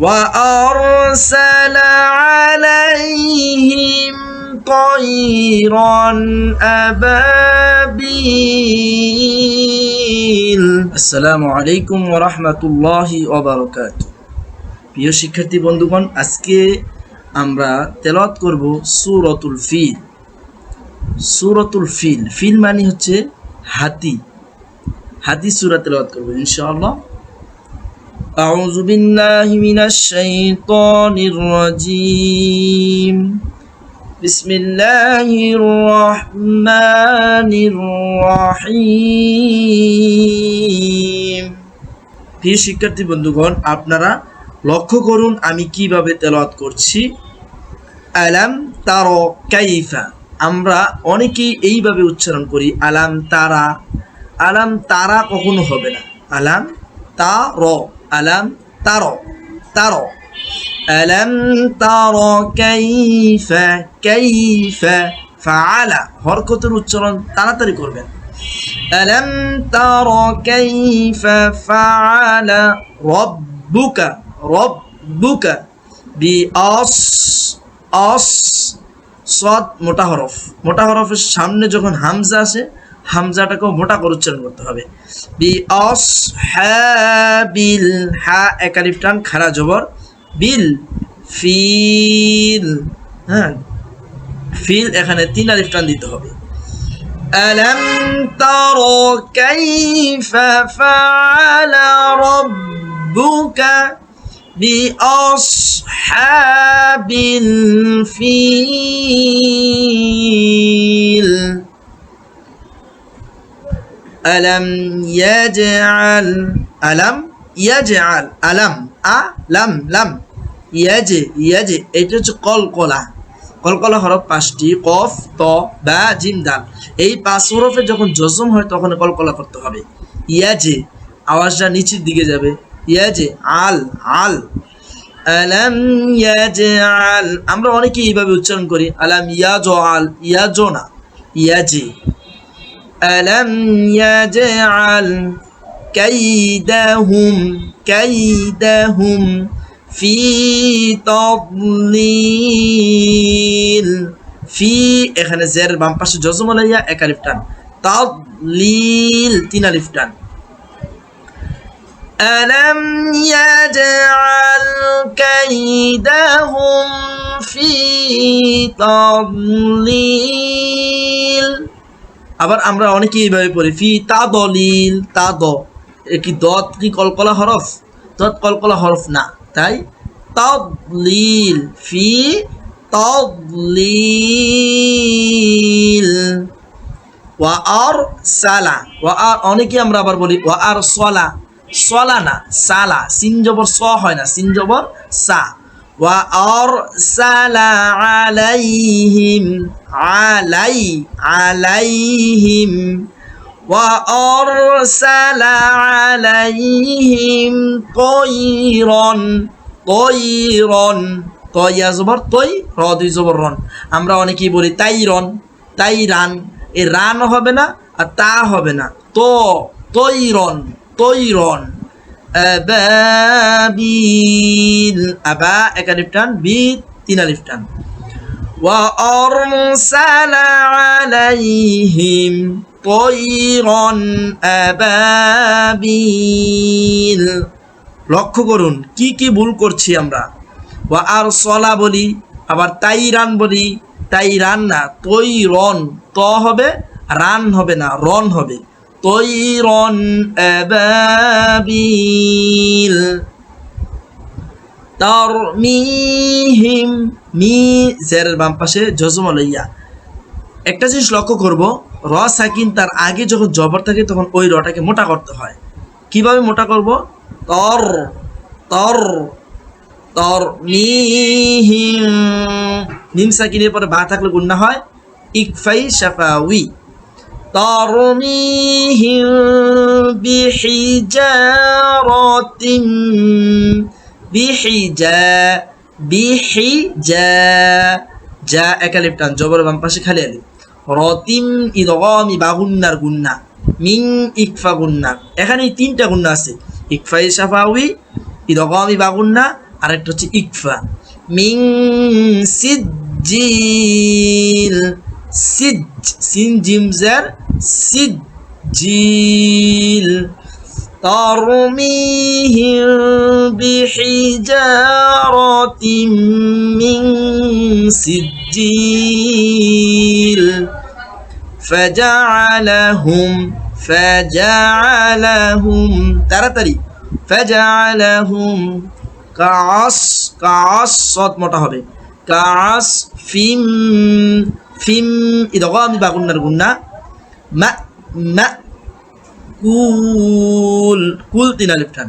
وأرسل عليهم طيرا أبابيل السلام عليكم ورحمة الله وبركاته প্রিয় শিক্ষার্থী বন্ধুগণ আজকে আমরা তেলাওয়াত করব সূরাতুল ফিল সূরাতুল ফিল ফিল মানে হচ্ছে হাতি হাতি সূরা তেলাওয়াত করব ইনশাআল্লাহ أعوذ بالله من الشيطان الرجيم بسم الله الرحمن الرحيم প্রিয় শিক্ষার্থী বন্ধুগণ আপনারা লক্ষ্য করুন আমি কিভাবে তেলাওয়াত করছি আলাম তার কাইফা আমরা অনেকেই এইভাবে উচ্চারণ করি আলাম তারা আলাম তারা কখনো হবে না আলাম তা র আলাম তার তার আলাম তার কাইফা কাইফা হরকতের উচ্চারণ তাড়াতাড়ি করবেন। আলাম তার কাইফা ফাআলা রব্বুকা রব্বুকা বি অস অস সদ মোটা হরফ। মোটা হরফের সামনে যখন হামজা আসে হামজাটাকেও মোটা করে উচ্চারণ করতে হবে বি অস বিল হা একালিফ টান খারা জবর বিল ফিল হ্যাঁ ফিল এখানে তিন আলিফ টান দিতে হবে ألم تر كيف فعل ربك بأصحاب الفيل আলাম ইয়াজআল আলাম ইয়াজআল আলাম আ লাম লাম ইয়াজে ইয়াজে এটা হচ্ছে কলকলা। কলকলা হরফ পাঁচটি, কফ, ত, বা, জিম, দাল। এই পাঁচ হরফে যখন জজম হয়, তখন কলকলা করতে হবে। ইয়াজে, আওয়াজটা নিচের দিকে যাবে। ইয়াজে, আল আল। আলাম ইয়াজআল। আমরা অনেকেই এইভাবে উচ্চারণ করি। আলাম ইয়াজ আল ইয়াজ না ইয়াজি। আলাম ইয়াজে আল কাইদাহুম কাইদাহুম ফি তদলিল ফি এখানে জের বাম পাশে জজম আলাইয়া এক আলিফ টান তদলিল তিন আলিফ টান ألم يجعل كيدهم في تضليل আবার আমরা অনেকে এইভাবে পড়ি, ফি তা দলিল, তা দ। কি দত কি কলকলা হরফ? দত কলকলা হরফ না, তাই? তদলিল ফি তদলিল ওয়া আর সালা, ওয়া আর অনেকে আমরা আবার বলি, ওয়া আর সলা। সলা না, সালা, সিন জবর স হয় না, সিন জবর সা। ওয়া আর সালা আলাইহিম আলাই আলাইহিম وأرسل عليهم طيرا طيرا তয়া জবর তৈ র দুই জবর রন আমরা অনেকেই বলি তাইরন তাইরান এ রান হবে না আর তা হবে না তো তৈরন তৈরন আবাবিল আবা এক আলিফ টান বি তিন আলিফ টান وأرسل عليهم طيرا أبابيل লক্ষ্য করুন কি কি ভুল করছি আমরা ওয়া আর সলা বলি আবার তাইরান বলি তাইরান না তৈ রন ত হবে রান হবে না রন হবে তৈরন আবাবিল তারমিহিম মি জেরের বাম পাশে জজম লইয়া একটা জিনিস লক্ষ্য করব, র সাকিন তার আগে যখন জবর থাকে তখন ওই রটাকে মোটা করতে হয়। কীভাবে মোটা করব? তর তর, তরমিহিম। মিম সাকিনের পরে বা থাকলে গুন্না হয়, ইকফাই শাফাউই। তরমিহিম বিহিজারাতিম বিহিজা বিহিজা যা একালিপ টান জবর বাম পাশে খালি আলিফ। রতিম ইদগামি বাগুন্নার গুন্না। মিং ইকফা গুন্না। এখানে তিনটা গুন্না আছে। ইকফা সাফাউই ইদগামি বাগুন্না আর একটা হচ্ছে ইকফা। মিং সিজ্জিল। সিজ সিন জিমজার সিজ্জিল ترميهم بحجارة من سجيل فجعلهم فجعلهم তাড়াতাড়ি فجعلهم কাস কাস সৎ মোটা হবে কাস ফিম ফিম ইদগামি বাগুন্নার গুন্না মা মা কুল কুল তিন আলিফ টান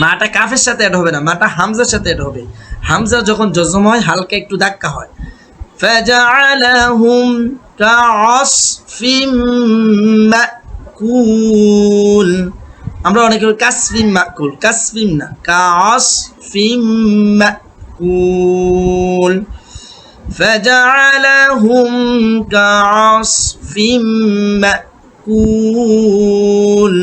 মাটা কাফের সাথে অ্যাড হবে না মাটা হামজার সাথে অ্যাড হবে হামজা যখন জজম হয় হালকা একটু ধাক্কা হয় فجعلهم كعصف মাকুল আমরা অনেকে বলি কাসফিম মাকুল কাসফিম না কাসফিম মাকুল فجعلهم كعصف مأكول.